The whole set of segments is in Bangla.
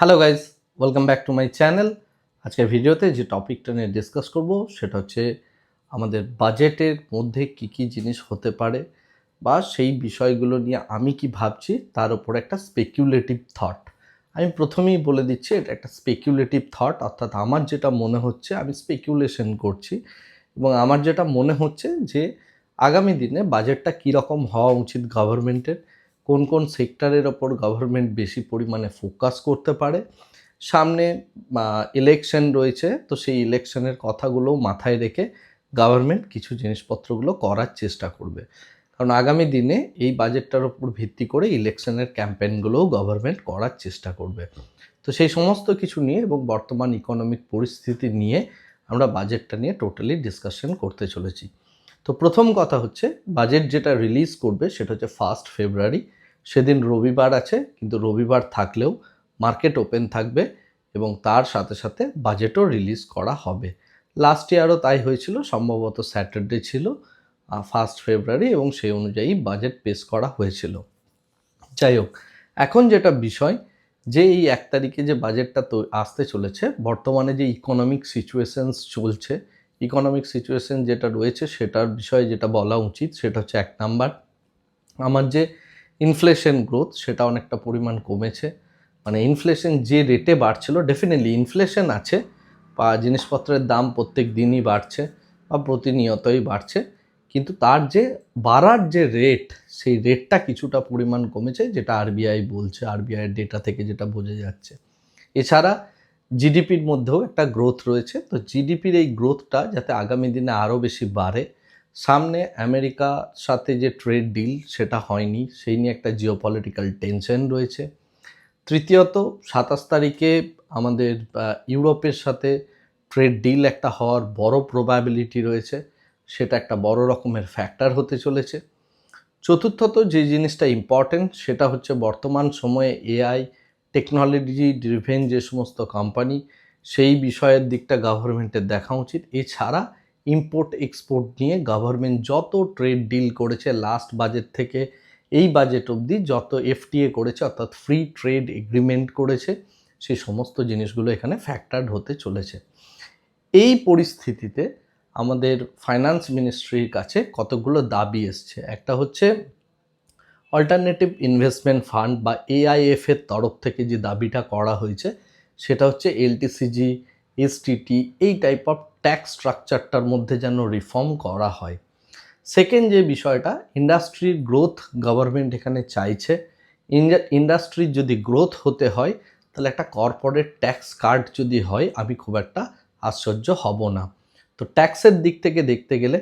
Hello guys welcome back to my channel আজকের ভিডিওতে যে টপিকটা নিয়ে ডিসকাস করব, সেটা হচ্ছে আমাদের বাজেটের মধ্যে কি কি জিনিস হতে পারে বা সেই বিষয়গুলো নিয়ে আমি কি ভাবছি, তার উপর একটা স্পেকুলেটিভ থট আমি প্রথমেই বলে দিচ্ছি, এটা একটা স্পেকুলেটিভ থট অর্থাৎ আমার যেটা মনে হচ্ছে, আমি স্পেকুলেশন করছি। এবং আমার যেটা মনে হচ্ছে যে, আগামী দিনে বাজেটটা কীরকম হওয়া উচিত গভর্নমেন্টের কোন কোন সেক্টরের ওপর গভর্নমেন্ট বেশি পরিমাণে ফোকাস করতে পারে। সামনে ইলেকশন রয়েছে, তো সেই ইলেকশনের কথাগুলো মাথায় রেখে গভর্নমেন্ট কিছু জিনিসপত্রগুলো করার চেষ্টা করবে। কারণ আগামী দিনে এই বাজেটটার উপর ভিত্তি করে ইলেকশনের ক্যাম্পেইনগুলোও গভর্নমেন্ট করার চেষ্টা করবে। তো সেই সমস্ত কিছু নিয়ে এবং বর্তমান ইকোনমিক পরিস্থিতি নিয়ে আমরা বাজেটটা নিয়ে টোটালি ডিসকাশন করতে চলেছি। তো প্রথম কথা হচ্ছে বাজেট যেটা রিলিজ করবে সেটা হচ্ছে ফার্স্ট ফেব্রুয়ারি সেদিন রবিবার আছে, কিন্তু রবিবার থাকলেও মার্কেট ওপেন থাকবে এবং তার সাথে সাথে বাজেটও রিলিজ করা হবে। লাস্ট ইয়ারও তাই হয়েছিল, সম্ভবত স্যাটারডে ছিল ফার্স্ট ফেব্রুয়ারি এবং সেই অনুযায়ী বাজেট পেশ করা হয়েছিল। যাই হোক, এখন যেটা বিষয়, যে এই এক তারিখে যে বাজেটটা তো আসতে চলেছে, বর্তমানে যে ইকোনমিক সিচুয়েশনস চলছে ইকোনমিক সিচুয়েশন যেটা রয়েছে, সেটার বিষয়ে যেটা বলা উচিত, সেটা হচ্ছে এক নাম্বার। আমার যে ইনফ্লেশন গ্রোথ সেটা অনেকটা পরিমাণ কমেছে। মানে ইনফ্লেশন যে রেটে বাড়ছিল ডেফিনেটলি ইনফ্লেশন আছে, বা জিনিসপত্রের দাম প্রত্যেক দিনই বাড়ছে, বা প্রতিনিয়তই বাড়ছে। কিন্তু তার যে বাড়ার যে রেট সেই রেটটা কিছুটা পরিমাণ কমেছে, যেটা আরবিআই বলছে আরবিআইয়ের ডেটা থেকে যেটা বোঝা যাচ্ছে। এছাড়া জিডিপির মধ্যেও একটা গ্রোথ রয়েছে। তো জিডিপির এই গ্রোথটা যাতে আগামী দিনে আরও বেশি বাড়ে, সামনে আমেরিকার সাথে যে ট্রেড ডিল সেটা হয়নি, সেই নিয়ে একটা জিও পলিটিক্যাল টেনশন রয়েছে। তৃতীয়ত, সাতাশ তারিখে আমাদের ইউরোপের সাথে ট্রেড ডিল একটা হওয়ার বড় প্রবাবিলিটি রয়েছে, সেটা একটা বড় রকমের ফ্যাক্টর হতে চলেছে। চতুর্থত যে জিনিসটা ইম্পর্টেন্ট সেটা হচ্ছে বর্তমান সময়ে এআই টেকনোলজি ড্রিভেন যে সমস্ত কোম্পানি সেই বিষয়ের দিকটা গভর্নমেন্টের দেখা উচিত। এছাড়া ইম্পোর্ট এক্সপোর্ট নিয়ে গভর্নমেন্ট যত ট্রেড ডিল করেছে লাস্ট বাজেট থেকে, এই বাজেট অবধি যত এফটিএ করেছে, অর্থাৎ ফ্রি ট্রেড এগ্রিমেন্ট করেছে সেই সমস্ত জিনিসগুলো এখানে ফ্যাক্টার্ড হতে চলেছে। এই পরিস্থিতিতে আমাদের ফাইন্যান্স মিনিস্ট্রির কাছে কতগুলো দাবি এসছে? একটা হচ্ছে অল্টারনেটিভ ইনভেস্টমেন্ট ফান্ড বা এআইএফ এর তরফ থেকে যে দাবিটা করা হয়েছে, সেটা হচ্ছে এলটিসিজি এসটিটি এই টাইপ অফ ট্যাক্স স্ট্রাকচারটার মধ্যে যেন রিফর্ম করা হয়। সেকেন্ড যে বিষয়টা ইন্ডাস্ট্রির গ্রোথ গভর্নমেন্ট এখানে চাইছে। ইন্ডাস্ট্রির যদি গ্রোথ হতে হয়, তাহলে একটা কর্পোরেট ট্যাক্স কার্ড যদি হয়, আমি খুব একটা আশ্চর্য হব না। তো ট্যাক্সের দিক থেকে দেখতে গেলে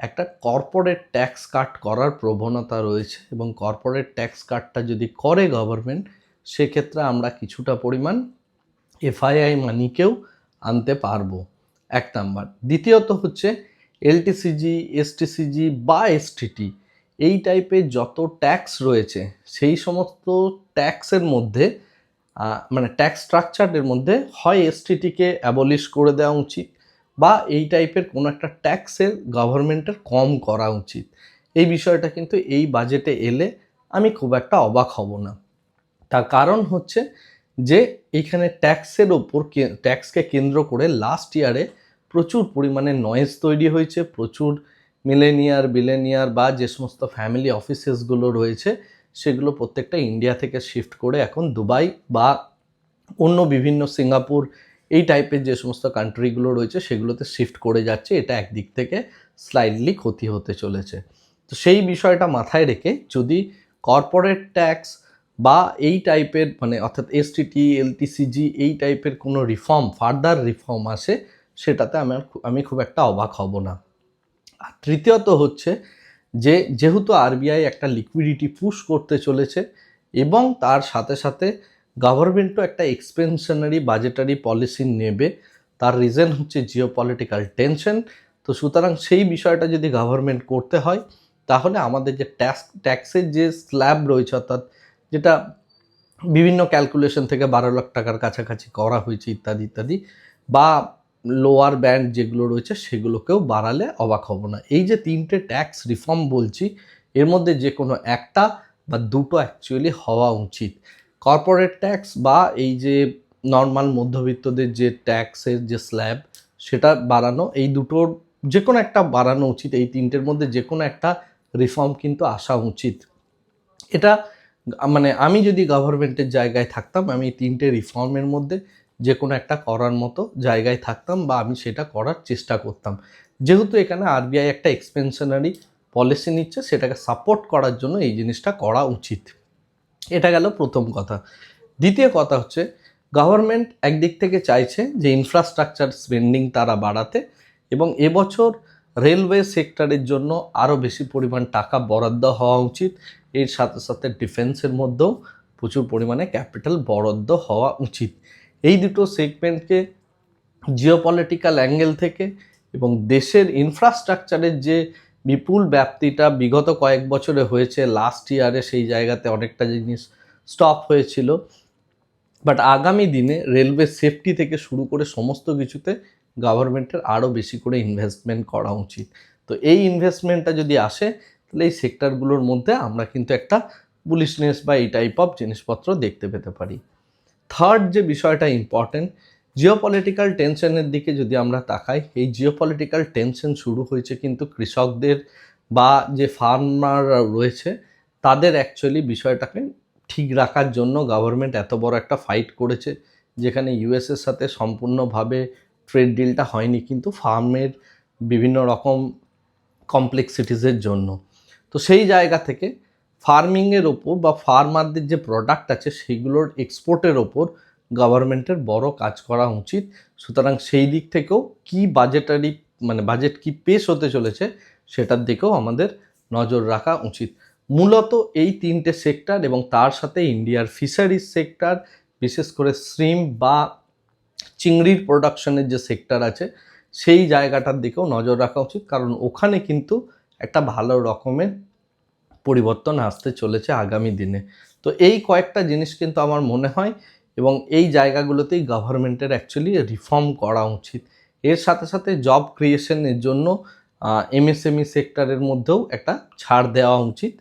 একটা কর্পোরেট ট্যাক্স কাট করার প্রবণতা রয়েছে এবং কর্পোরেট ট্যাক্স কাটটা যদি করে গভর্নমেন্ট সেক্ষেত্রে আমরা কিছুটা পরিমাণ এফআইআই মানিকেও আনতে পারব। এক নাম্বার দ্বিতীয়ত হচ্ছে এলটিসিজি এসটিসিজি বা এসটিটি এই টাইপের যত ট্যাক্স রয়েছে, সেই সমস্ত ট্যাক্সের মধ্যে মানে ট্যাক্স স্ট্রাকচারের মধ্যে হয় এসটিটিকে অ্যাবলিশ করে দেওয়া উচিত। বা এই টাইপের কোনো একটা ট্যাক্সের গভর্নমেন্টের কম করা উচিত। এই বিষয়টা কিন্তু এই বাজেটে এলে আমি খুব একটা অবাক হব না। তার কারণ হচ্ছে যে এইখানে ট্যাক্সের ওপর ট্যাক্সকে কেন্দ্র করে লাস্ট ইয়ারে প্রচুর পরিমাণে নয়েজ তৈরি হয়েছে, প্রচুর মিলেনিয়ার বিলেনিয়ার বা যে সমস্ত ফ্যামিলি অফিসেসগুলো রয়েছে, সেগুলো প্রত্যেকটা ইন্ডিয়া থেকে শিফট করে এখন দুবাই বা অন্য বিভিন্ন সিঙ্গাপুর এই টাইপের যে সমস্ত কান্ট্রিগুলো রয়েছে, সেগুলোতে শিফট করে যাচ্ছে। এটা একদিক থেকে স্লাইডলি ক্ষতি হতে চলেছে। তো সেই বিষয়টা মাথায় রেখে যদি কর্পোরেট ট্যাক্স বা এই টাইপের মানে অর্থাৎ এসটিটি এলটিসিজি এই টাইপের কোনো রিফর্ম ফার্দার রিফর্ম আসে, সেটাতে আমার আমি খুব একটা অবাক হব না। আর তৃতীয়ত হচ্ছে যে, যেহেতু আরবিআই একটা লিকুইডিটি পুশ করতে চলেছে এবং তার সাথে সাথে গভর্নমেন্টও একটা এক্সপেনশনারি বাজেটারি পলিসি নেবে। তার রিজন হচ্ছে জিও পলিটিক্যাল টেনশন তো সুতরাং সেই বিষয়টা যদি গভর্নমেন্ট করতে হয়, তাহলে আমাদের যে ট্যাক্স ট্যাক্সের যে স্ল্যাব রয়েছে অর্থাৎ যেটা বিভিন্ন ক্যালকুলেশন থেকে বারো লাখ টাকার কাছাকাছি করা হয়েছে ইত্যাদি ইত্যাদি, বা লোয়ার ব্যান্ড যেগুলো রয়েছে সেগুলোকেও বাড়ালে অবাক হব না। এই যে তিনটে ট্যাক্স রিফর্ম বলছি, এর মধ্যে যে কোনো একটা বা দুটো অ্যাকচুয়ালি হওয়া উচিত। কর্পোরেট ট্যাক্স বা এই যে নর্মাল মধ্যবিত্তদের যে ট্যাক্সের যে স্ল্যাব সেটা বাড়ানো, এই দুটোর যে কোনো একটা বাড়ানো উচিত। এই তিনটের মধ্যে যে কোনো একটা রিফর্ম কিন্তু আসা উচিত। এটা মানে আমি যদি গভর্নমেন্টের জায়গায় থাকতাম, আমি তিনটে রিফর্মের মধ্যে যে কোনো একটা করার মতো জায়গায় থাকতাম বা আমি সেটা করার চেষ্টা করতাম। যেহেতু এখানে আরবিআই একটা এক্সপেনশনারি পলিসি নিচ্ছে, সেটাকে সাপোর্ট করার জন্য এই জিনিসটা করা উচিত। এটা গেল প্রথম কথা। দ্বিতীয় কথা হচ্ছে গভর্নমেন্ট একদিক থেকে চাইছে যে ইনফ্রাস্ট্রাকচার স্পেন্ডিং তারা বাড়াতে এবং এবছর রেলওয়ে সেক্টরের জন্য আরও বেশি পরিমাণ টাকা বরাদ্দ হওয়া উচিত। এর সাথে সাথে ডিফেন্সের মধ্যেও প্রচুর পরিমাণে ক্যাপিটাল বরাদ্দ হওয়া উচিত। এই দুটো সেগমেন্টকে জিওপলিটিক্যাল অ্যাঙ্গেল থেকে এবং দেশের ইনফ্রাস্ট্রাকচারের যে বিপুল ব্যাপ্তিটা বিগত কয়েক বছরে হয়েছে। লাস্ট ইয়ারে সেই জায়গাতে অনেকটা জিনিস স্টপ হয়েছিল। বাট আগামী দিনে রেলওয়ে সেফটি থেকে শুরু করে সমস্ত কিছুতে গভর্নমেন্টের আরও বেশি করে ইনভেস্টমেন্ট করা উচিত। তো এই ইনভেস্টমেন্টটা যদি আসে, তাহলে এই সেক্টরগুলোর মধ্যে আমরা কিন্তু একটা বুলিশনেস বা এই টাইপ অফ জিনিসপত্র দেখতে পেতে পারি। থার্ড যে বিষয়টা ইম্পর্টেন্ট জিওপলিটিক্যাল টেনশনের দিকে যদি আমরা তাকাই, এই জিওপলিটিক্যাল টেনশন শুরু হয়েছে কিন্তু কৃষকদের বা যে ফার্মাররা রয়েছে, তাদের অ্যাকচুয়ালি বিষয়টাকে ঠিক রাখার জন্য গভর্নমেন্ট এত বড় একটা ফাইট করেছে, যেখানে ইউএসের সাথে সম্পূর্ণভাবে ট্রেড ডিলটা হয়নি কিন্তু ফার্মের বিভিন্ন রকম কমপ্লেক্সিটিসের জন্য। তো সেই জায়গা থেকে ফার্মিংয়ের ওপর বা ফার্মারদের যে প্রোডাক্ট আছে, সেগুলোর এক্সপোর্টের ওপর গভর্নমেন্টের বড় কাজ করা উচিত। সুতরাং সেই দিক থেকেও কি বাজেটারি মানে বাজেট কি পেশ হতে চলেছে, সেটার দিকেও আমাদের নজর রাখা উচিত। মূলত এই তিনটে সেক্টর এবং তার সাথে ইন্ডিয়ার ফিশারিজ সেক্টর বিশেষ করে শ্রিম বা চিংড়ির প্রোডাকশনের যে সেক্টর আছে, সেই জায়গাটার দিকেও নজর রাখা উচিত। কারণ ওখানে কিন্তু একটা ভালো রকমের পরিবর্তন আসতে চলেছে আগামী দিনে। তো এই কয়েকটা জিনিস কিন্তু আমার মনে হয় এবং এই জায়গাগুলোতেই গভর্নমেন্টের অ্যাকচুয়ালি রিফর্ম করা উচিত। এর সাথে সাথে জব ক্রিয়েশনের জন্য এমএসএমই সেক্টরের মধ্যেও একটা ছাড় দেওয়া উচিত।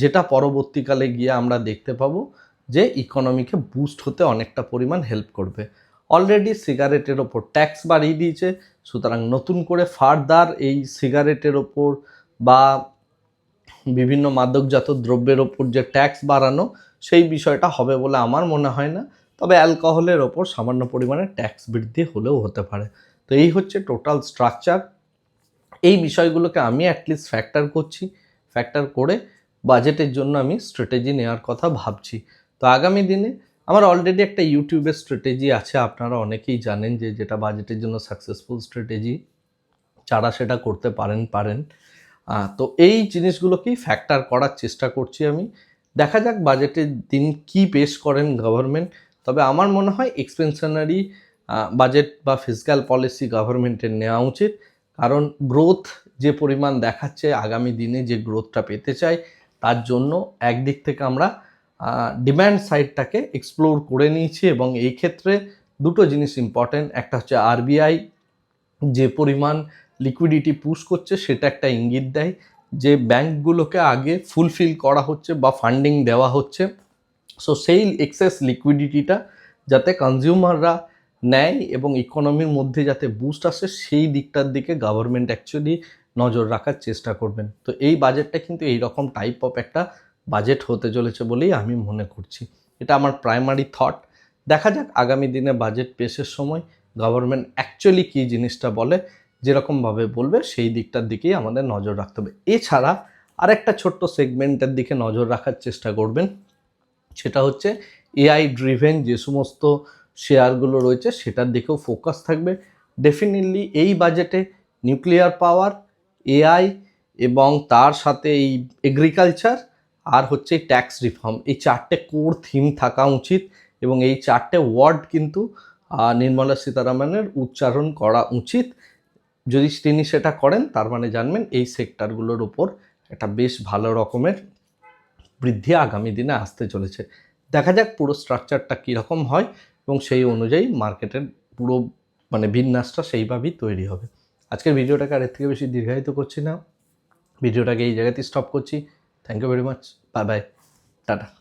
যেটা পরবর্তীকালে গিয়ে আমরা দেখতে পাবো যে ইকোনমিকে বুস্ট হতে অনেকটা পরিমাণ হেল্প করবে। অলরেডি সিগারেটের ওপর ট্যাক্স বাড়িয়ে দিয়েছে, সুতরাং নতুন করে ফার্দার এই সিগারেটের ওপর বা বিভিন্ন মাদকজাত দ্রব্যের ওপর যে ট্যাক্স বাড়ানো সেই বিষয়টা হবে বলে আমার মনে হয় না। তবে অ্যালকোহলের ওপর সামান্য পরিমাণে ট্যাক্স বৃদ্ধি হলেও হতে পারে। তো এই হচ্ছে টোটাল স্ট্রাকচার এই বিষয়গুলোকে আমি অ্যাটলিস্ট ফ্যাক্টর করছি। ফ্যাক্টর করে বাজেটের জন্য আমি স্ট্র্যাটেজি নেওয়ার কথা ভাবছি। তো আগামী দিনে আমার অলরেডি একটা ইউটিউবের স্ট্র্যাটেজি আছে। আপনারা অনেকেই জানেন যে যেটা বাজেটের জন্য সাকসেসফুল স্ট্র্যাটেজি যারা সেটা করতে পারেন পারেন। তো এই জিনিসগুলোকেই ফ্যাক্টর করার চেষ্টা করছি আমি। দেখা যাক বাজেটের দিন কি পেশ করেন গভর্নমেন্ট তবে আমার মনে হয় এক্সপেনশনারি বাজেট বা ফিজিক্যাল পলিসি গভর্নমেন্টের নেওয়া উচিত। কারণ গ্রোথ যে পরিমাণ দেখাচ্ছে, আগামী দিনে যে গ্রোথটা পেতে চাই তার জন্য একদিক থেকে আমরা ডিম্যান্ড সাইডটাকে এক্সপ্লোর করে নিয়েছি এবং এই ক্ষেত্রে দুটো জিনিস ইম্পর্টেন্ট একটা হচ্ছে আরবিআই যে পরিমাণ লিকুইডিটি পুশ করছে, সেটা একটা ইঙ্গিত দেয়। যে ব্যাংকগুলোকে আগে ফুলফিল করা হচ্ছে বা ফান্ডিং দেওয়া হচ্ছে সো সেই এক্সেস লিকুইডিটিটা যাতে কনজিউমাররা নেয় এবং ইকোনমির মধ্যে যাতে বুস্ট আসে, সেই দিকটার দিকে গভর্নমেন্ট অ্যাকচুয়ালি নজর রাখার চেষ্টা করবেন। তো এই বাজেটটা কিন্তু এই রকম টাইপ অফ একটা বাজেট হতে চলেছে বলেই আমি মনে করছি। এটা আমার প্রাইমারি থট দেখা যাক আগামী দিনে বাজেট পেশের সময় গভর্নমেন্ট অ্যাকচুয়ালি কী জিনিসটা বলে যেরকমভাবে বলবে, সেই দিকটার দিকেই আমাদের নজর রাখতে হবে। এছাড়া আরেকটা ছোট্ট সেগমেন্টের দিকে নজর রাখার চেষ্টা করবেন, সেটা হচ্ছে এআই ড্রিভেন যে সমস্ত শেয়ারগুলো রয়েছে, সেটার দিকেও ফোকাস থাকবে। ডেফিনেটলি এই বাজেটে নিউক্লিয়ার পাওয়ার এআই এবং তার সাথে এই এগ্রিকালচার আর হচ্ছে ট্যাক্স রিফর্ম এই চারটে কোর থিম থাকা উচিত এবং এই চারটে ওয়ার্ড কিন্তু নির্মলা সীতারামনের উচ্চারণ করা উচিত। যদি তিনি সেটা করেন, তার মানে জানবেন এই সেক্টরগুলোর উপর একটা বেশ ভালো রকমের বৃদ্ধি আগামী দিনে আসতে চলেছে। দেখা যাক পুরো স্ট্রাকচারটা কীরকম হয় এবং সেই অনুযায়ী মার্কেটের পুরো মানে বিন্যাসটা সেইভাবেই তৈরি হবে। আজকের ভিডিওটাকে আর এর থেকে বেশি দীর্ঘায়িত করছি না। ভিডিওটাকে এই জায়গাতেই স্টপ করছি। Thank you very much bye bye tata